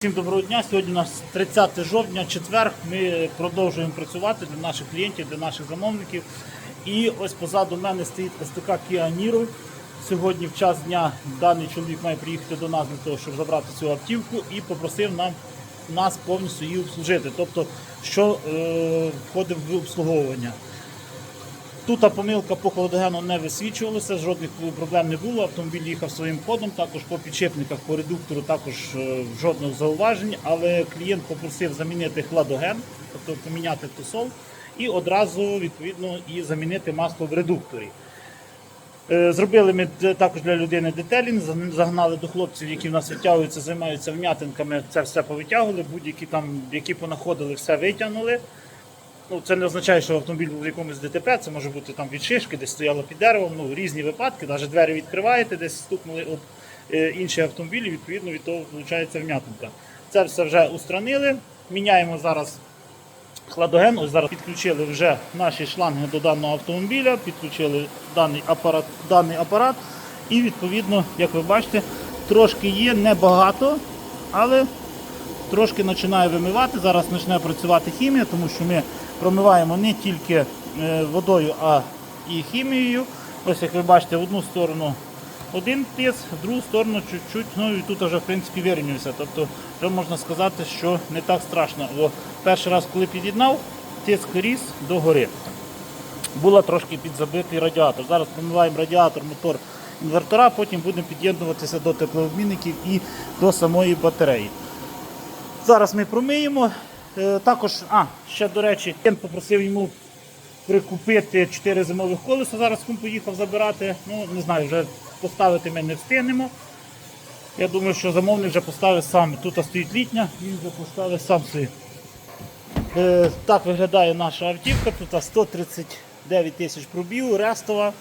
Всім доброго дня. Сьогодні у нас 30 жовтня, четвер. Ми продовжуємо працювати для наших клієнтів, для наших замовників. І ось позаду мене стоїть СТК Kia Niro. Сьогодні в час дня даний чоловік має приїхати до нас для того, щоб забрати цю автівку і попросив нам нас повністю її обслужити. Тобто, що е, входить в обслуговування. Тут помилка по холодогену не висвічувалася, жодних проблем не було. Автомобіль їхав своїм ходом, також по підшипниках, по редуктору також е, жодних зауважень, але клієнт попросив замінити хладоген, тобто поміняти тосол, і одразу відповідно і замінити масло в редукторі. Е, Зробили ми також для людини детелінг, загнали до хлопців, які в нас витягуються, займаються вм'ятинками, це все повитягували, будь-які там, які понаходили, все витягнули. Ну, це не означає, що автомобіль був в якомусь ДТП, це може бути там від шишки, десь стояло під деревом, ну, різні випадки, навіть двері відкриваєте, десь стукнули об е, інші автомобілі, відповідно від того виходить вм'ятинка. Це все вже устранили. Міняємо зараз хладоген. Ось зараз підключили вже наші шланги до даного автомобіля, підключили даний апарат, даний апарат. І відповідно, як ви бачите, трошки є небагато, але трошки починає вимивати. Зараз почне працювати хімія, тому що ми промиваємо не тільки е, водою, а і хімією. Ось як ви бачите, в одну сторону один тиск, в другу сторону чуть-чуть, ну і тут вже в принципі вирівнюється. Тобто вже можна сказати, що не так страшно. Бо перший раз, коли під'єднав, тиск ріс до гори. Була трошки підзабитий радіатор. Зараз промиваємо радіатор, мотор, інвертора, потім будемо під'єднуватися до теплообмінників і до самої батареї. Зараз ми промиємо. Е, Також, а, ще до речі, я попросив йому прикупити 4 зимових колеса. Зараз кум поїхав забирати. Ну, не знаю, вже поставити ми не встигнемо. Я думаю, що замовник вже поставить сам. Тут стоїть літня, він вже поставить сам собі. Е, Так виглядає наша автівка. Тут 139 тисяч пробігу, рестова,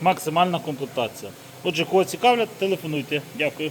максимальна комплектація. Отже, кого цікавлять, телефонуйте. Дякую.